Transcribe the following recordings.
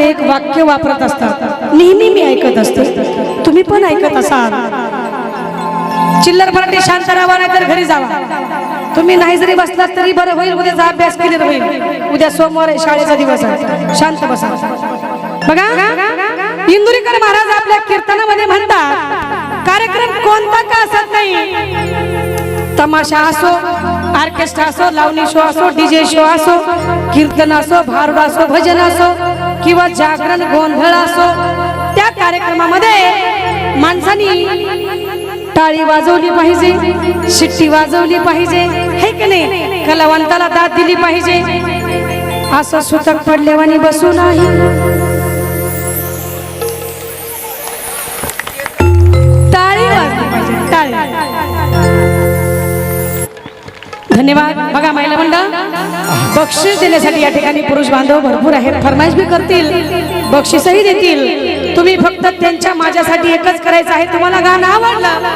ते एक वाक्य वापरत असतात. नेहमी मी ऐकत असतो. तुम्ही पण ऐकत असाल. चिल्लर मराठी शांत राहा नाही तर घरी जावा. तुम्ही नाही जरी बसलात तरी बरं होईल. उद्याचा अभ्यास केलेला होईल. उद्या सोमवार शाळेचा दिवस आहे. शांत बसा. बघा इंदुरीकर महाराज आपल्या कीर्तनामध्ये म्हणतात कार्यक्रम कोणता का असत नाही? तमाशा असो ऑर्केस्ट्रा असो लावणी शो असो डीजे शो असो कीर्तन असो भारुड असो भजन असो किंवा जागरण गोंधळ असो त्या कार्यक्रमामध्ये माणसानी टाळी वाजवली पाहिजे शिट्टी वाजवली पाहिजे हे की नाही? कलावंताला दाद दिली पाहिजे. असं सुतक पडलेवानी बसू नाही. टाळी. धन्यवाद. बघा महिला मंडळ. बक्षीस देण्यासाठी या ठिकाणी पुरुष बांधव भरपूर आहेत. फरमाईश बी करतील. बक्षीसही देतील. तुम्ही फक्त त्यांच्या माझ्यासाठी एकच करायचं आहे. तुम्हाला गाणं आवडलं.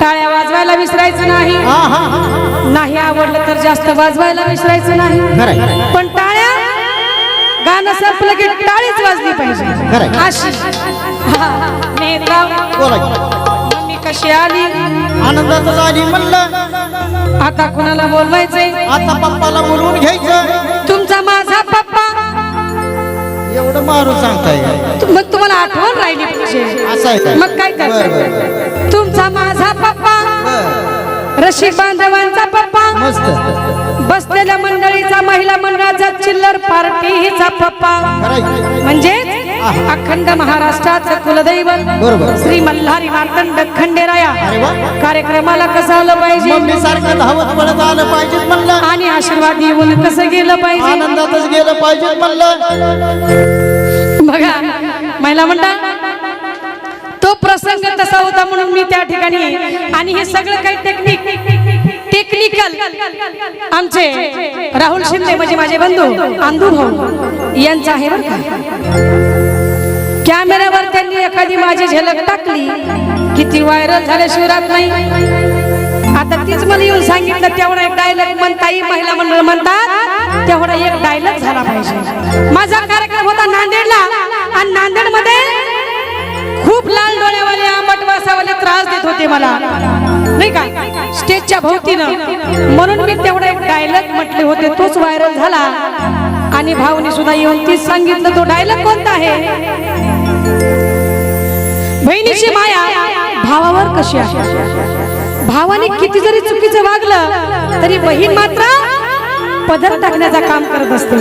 टाळ्या वाजवायला विसरायचं नाही. नाही आवडलं तर जास्त वाजवायला विसरायचं नाही. पण टाळ्या गाणं संपलं की टाळीच वाजली पाहिजे. अशी. कशी आली? आनंदाचं झाली म्हणलं. आता कुणाला बोलवायचंय? आता पप्पाला बोलवून घ्यायचं. तुमचा माझा पप्पा. एवढं मारून सांगताय. मग तुम्हाला आठवण राहिली पाहिजे. असं आहे? मग काय बरं, बरं, करता तुमचा माझा पप्पा. रसिक बांधवांचा पप्पा. मस्त. बसलेल्या मंडळीचा महिला मंडळाचा चिल्लर पार्टी हिचा पप्पा. म्हणजे अखंड महाराष्ट्राचं कुलदैवत. बरोबर. श्री मल्हारी मार्तंड खंडेराया. कार्यक्रमाला कसं आलं पाहिजे? मम्मी सारखं धावत पळत आलं पाहिजे म्हणलं. आणि आशीर्वाद येऊन कसं गेलं पाहिजे? आनंदातच गेलं पाहिजे म्हणलं. बघा महिला मंडळ तो प्रसंग तसा होता म्हणून मी त्या ठिकाणी आणि हे सगळं काही टेक्निक टेक्निकल आमचे राहुल शिंदे म्हणजे माझे बंधू आंदू भाऊ यांचा आहे बरं का? कॅमेऱ्यावर त्यांनी एखादी माझी झलक टाकली किती व्हायरल झाल्याशिवाय राहत नाही. आता तीच मला येऊन सांगितलं तेवढा एक डायलॉग म्हणताही महिला मंडळ म्हणतात तेवढा एक डायलॉग झाला पाहिजे. माझा कार्यक्रम होता नांदेडला आणि नांदेडमध्ये खूप लाल डोळ्यावाले आंबट वासावाले त्रास देत होते मला. नाही का? स्टेजच्या भोवतीनं. म्हणून मी तेवढा एक डायलॉग म्हटले होते तोच व्हायरल झाला. आणि भावनी सुद्धा येऊन तीच सांगितलं तो डायलॉग कोणता आहे? बहिणीची माया? भावावर कशी आहे? भावाने किती जरी चुकीचं वागलं तरी बहीण मात्र पदर टाकण्याचा काम करत असते.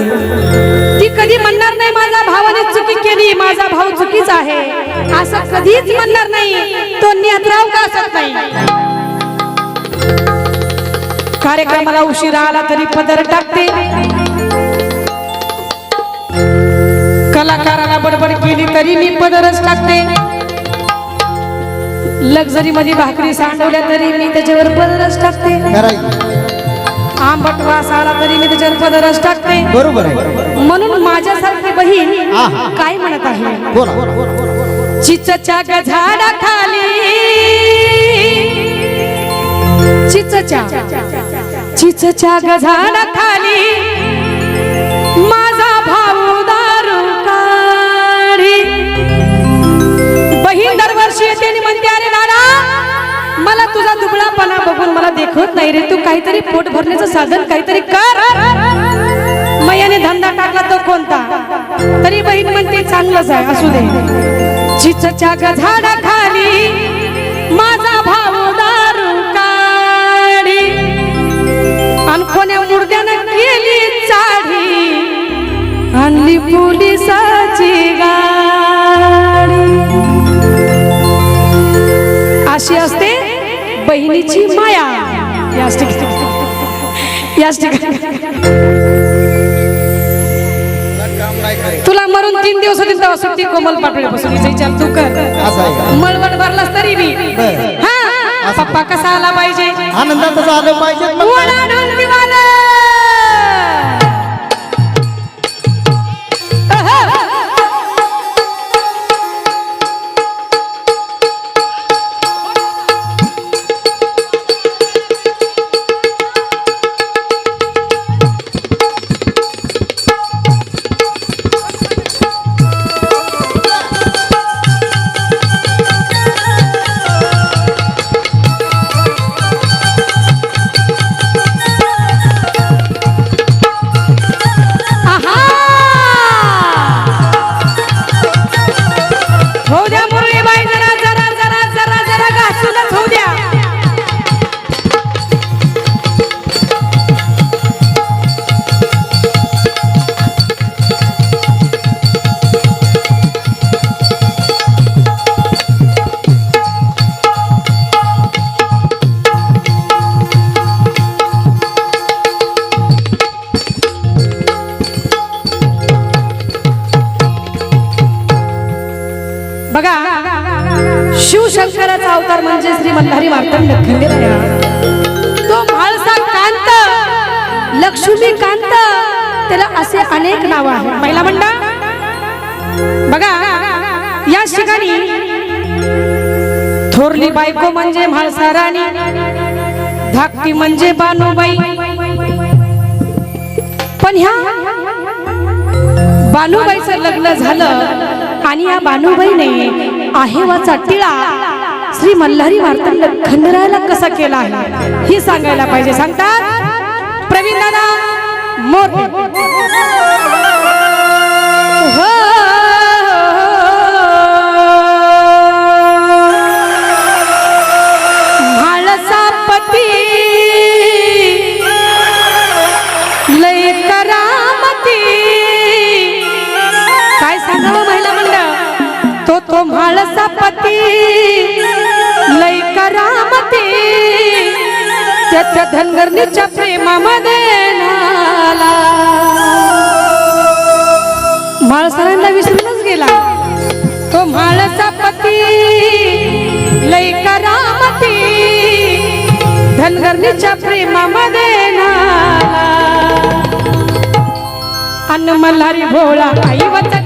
ती कधी म्हणणार नाही माझ्या भावाने चुकी केली माझा भाऊ चुकीचा आहे. असं कधीच म्हणणार नाही. तो नियंत्राव का असत नाही? कार्यक्रमाला उशिरा आला तरी पदर टाकते. कलाकाराला बडबड केली तरी मी पदरच टाकते. लक्झरी मध्ये भाकरी सांडवल्या तरी मी त्याच्यावर पदरच टाकते. आंबट वास आला तरी मी त्याच्यावर पदरच टाकते. बरोबर आहे. म्हणून माझ्यासारखी बहीण. काय म्हणत आहे? चिचच्या झाडाखाली. चिचच्या. चिचच्या झाडाखाली. माझा बघून मला देखवत नाही रे. तू काहीतरी पोट भरण्याचं साधन काहीतरी कर. मैयाने धंदा टाकला तो कोणता? तरी बहीण म्हणते चांगलंच आहे असू दे. चिचच्या झाडाखाली माझा भाऊ दारू काढी आणि कोण्या मुर्द्यानं केली चाडी आणली पोलिसाची गाडी. बहिणीची माया. याच ठिकाणी याच ठिकाणी तुला मरून तीन दिवस होतील तेव्हा सुट्टी कोमल पाटोळ्यापासून हिचा विचार तू कर? मळवट भरलास तरी. हा? पप्पा कसा आला पाहिजे? आनंदातच आलं पाहिजे. शिवशंकराचा अवतार म्हणजे श्री मल्हारी मार्तंड खंडेराया. तो म्हाळसा कांत लक्ष्मी कांत त्याला असे अनेक नाव आहेत. महिला मंडळ बघा या ठिकाणी थोरली बायको म्हणजे म्हाळसा राणी धाकटी म्हणजे बानूबाई. पण ह्या बानुबाईचं लग्न झालं आणि या बानूबाईने आहेवाचा टिळा श्री मल्हारी मार्तंड खंडरायाला कसा केला आहे? हे सांगायला पाहिजे. सांगतात प्रवीण दादा मोर. हो. तो लय करामती. त्याच्या धनगरणीच्या प्रेमामध्ये नाला. म्हाळसरांना विसरूनच गेला. तो म्हाळसा पती लय करामती. धनगरणीच्या प्रेमामध्ये अन्न मल्हारी भोळा आई वचन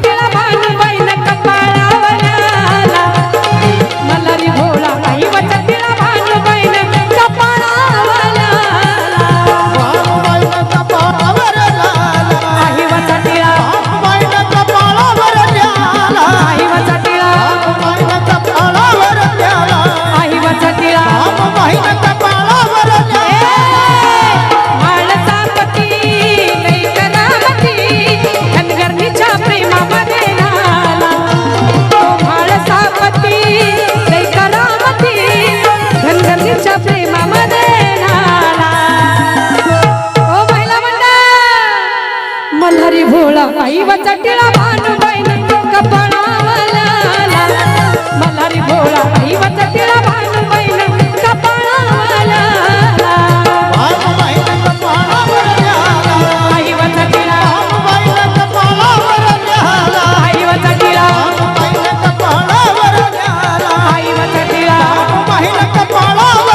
Oh!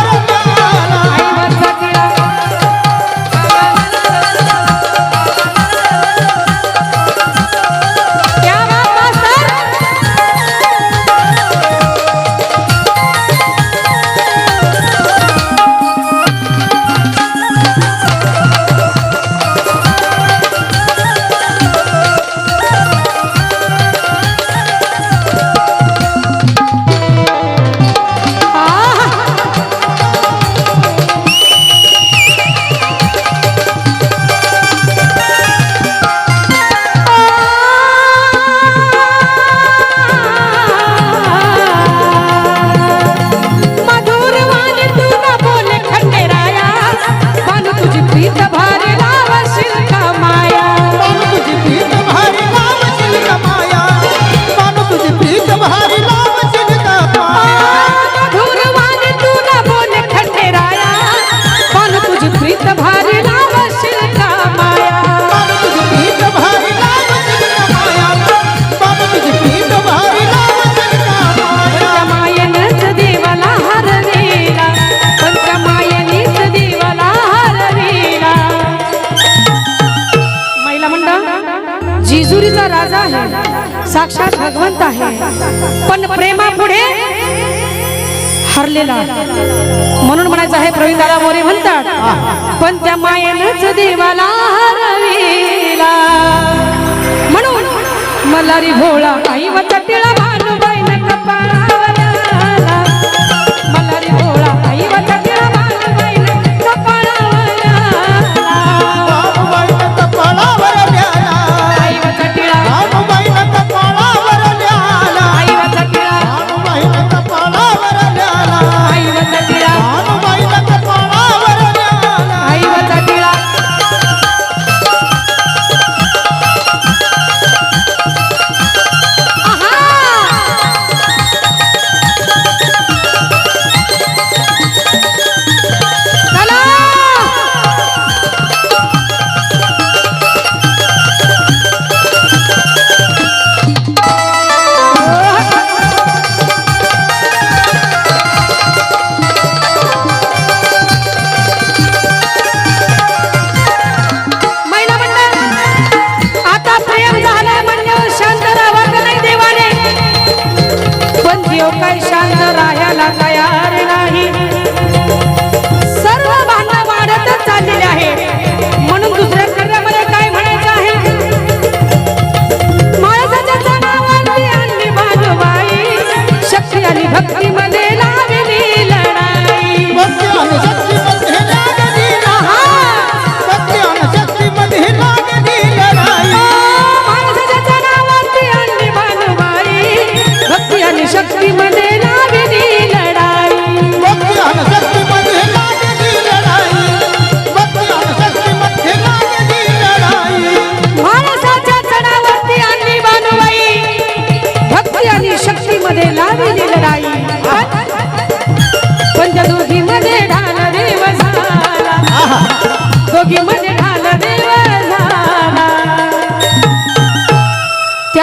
केला. म्हणून म्हणायचं आहे प्रवीण दादा मोरे म्हणतात पण त्या मायेनच देवाला हरविला. म्हणून मल्हारी भोळा आई वचटीला भानुबाईन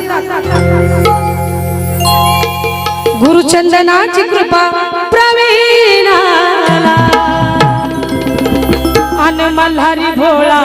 म्हणतात गुरुचंदनाची कृपा प्रवीणाला. अन मल्हारी भोळा.